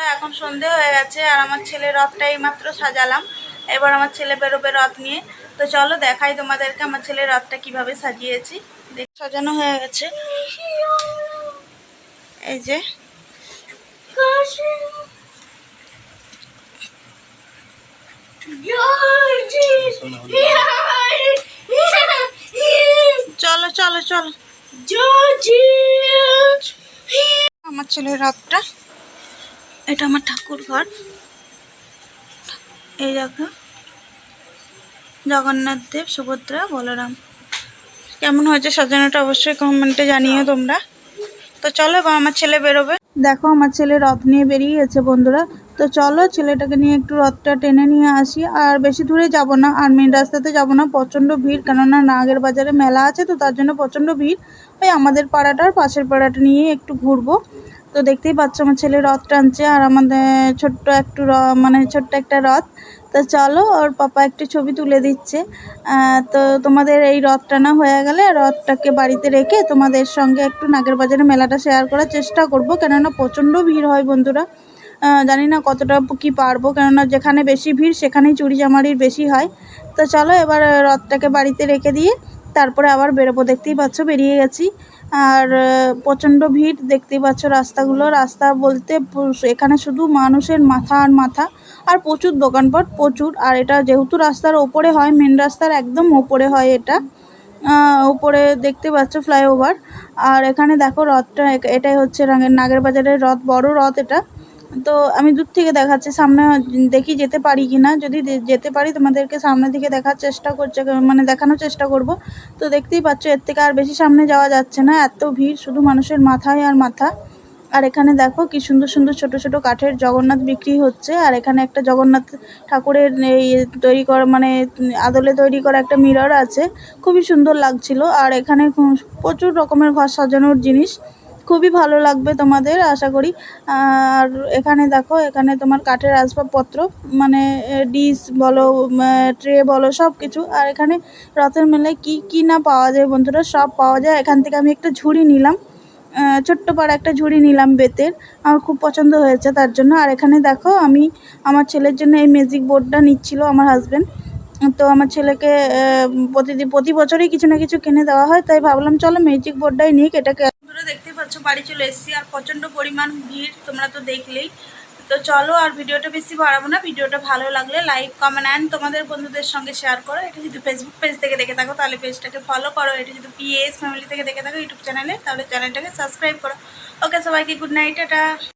বন্ধুরা, এখন সন্ধে হয়ে গেছে আর আমার ছেলে রথটা এইমাত্র সাজালাম। এবার আমার ছেলে বেরোবে রথ নিয়ে। তো চলো দেখাই তোমাদেরকে আমার ছেলে রথটা কীভাবে সাজিয়েছি। দেখ, সাজানো হয়ে গেছে। এই যে। চলো চলো চলো। আমার ছেলের রথটা। এটা আমার ঠাকুর ঘর। এই দেখো। জগন্নাথ দেব, সুভদ্রা, বলরাম। কেমন হয়েছে সাজানোটা অবশ্যই কমেন্টে জানিও তোমরা। তো চলো এবার আমার ছেলে বেরোবে। দেখো, আমার ছেলে রথ নিয়ে বেরিয়ে গেছে বন্ধুরা। তো চলো ছেলেটাকে নিয়ে একটু রথটা টেনে নিয়ে আসি। আর বেশি দূরে যাব না, আর মেন রাস্তাতে যাব না, প্রচণ্ড ভিড়। কেননা নাগের বাজারে মেলা আছে, তো তার জন্য প্রচণ্ড ভিড়। ওই আমাদের পাড়াটার পাশের পাড়াটা নিয়ে একটু ঘুরবো। তো দেখতেই পাচ্ছ আমার ছেলে রথ টানছে আর আমাদের ছোট্ট একটু মানে ছোট্ট একটা রথ। তো চলো, ওর পাপা একটু ছবি তুলে দিচ্ছে। তো তোমাদের এই রথ টানা হয়ে গেলে রথটাকে বাড়িতে রেখে তোমাদের সঙ্গে একটু নাগের বাজারে মেলাটা শেয়ার করার চেষ্টা করব। কেননা প্রচণ্ড ভিড় হয় বন্ধুরা। জানি না কতটা কি পারব। কেননা যেখানে বেশি ভিড় সেখানেই চুরি জামারির বেশি হয়। তো চলো, এবার রথটাকে বাড়িতে রেখে দিয়ে তারপরে আবার বেরোবো, দেখতেই পাচ্ছ বেরিয়ে গেছি। আর প্রচণ্ড ভিড়, দেখতেই পাচ্ছ রাস্তাগুলো। রাস্তা বলতে এখানে শুধু মানুষের মাথা আর মাথা, আর প্রচুর দোকানপাট, প্রচুর। আর এটা যেহেতু রাস্তার ওপরে হয় মেন রাস্তার একদম ওপরে হয় এটা। উপরে দেখতে পাচ্ছ ফ্লাইওভার। আর এখানে দেখো রথটা এটাই হচ্ছে নাগের বাজারের রথ, বড় রথ এটা। তো আমি দূর থেকে দেখাচ্ছি, সামনে দেখি যেতে পারি কি না যদি যেতে পারি, তোমাদেরকে সামনে থেকে দেখার চেষ্টা করছে মানে দেখানোর চেষ্টা করব। তো দেখতেই পাচ্ছ, এর থেকে আর বেশি সামনে যাওয়া যাচ্ছে না। এত ভিড়, শুধু মানুষের মাথায় আর মাথা। আর এখানে দেখো কি সুন্দর সুন্দর ছোট ছোট কাঠের জগন্নাথ বিক্রি হচ্ছে। আর এখানে একটা জগন্নাথ ঠাকুরের এই তৈরি করা মানে আদলে তৈরি করা একটা মিরর আছে। খুবই সুন্দর লাগছিল। আর এখানে প্রচুর রকমের ঘর সাজানোর জিনিস। খুবই ভালো লাগবে তোমাদের, আশা করি। আর এখানে দেখো, এখানে তোমার কাঠের আসবাবপত্র মানে ডিশ বলো ট্রে বলো সব কিছু আর এখানে রথের মেলায় কি কি না পাওয়া যায় বন্ধুরা, সব পাওয়া যায়। এখান থেকে আমি একটা ঝুড়ি নিলাম ছোট্ট পাড়া একটা ঝুড়ি নিলাম বেতের। আমার খুব পছন্দ হয়েছে তার জন্য। আর এখানে দেখো, আমি আমার ছেলের জন্য এই ম্যাজিক বোর্ডটা নিচ্ছিল আমার হাজবেন্ড তো আমার ছেলেকে প্রতিদিন প্রতি বছরই কিছু না কিছু কিনে দেওয়া হয়, তাই ভাবলাম, চলো ম্যাজিক বোর্ডটাই নিক, এটাকে বন্ধুরা দেখতে পাচ্ছ, বাড়ি চলে এসেছি। আর প্রচণ্ড পরিমাণ ভিড়, তোমরা তো দেখলেই। তো চলো আর ভিডিওটা বেশি বাড়াবো না, ভিডিওটা ভালো লাগলে লাইক কমেন্ট অ্যান্ড তোমাদের বন্ধুদের সঙ্গে শেয়ার করো। এটা যদি ফেসবুক পেজ থেকে দেখে থাকো, তাহলে পেজটাকে ফলো করো। এটা যদি পিএস ফ্যামিলি থেকে দেখে থাকো ইউটিউব চ্যানেলে তাহলে চ্যানেলটাকে সাবস্ক্রাইব করো। ওকে সবাইকে গুড নাইট এটা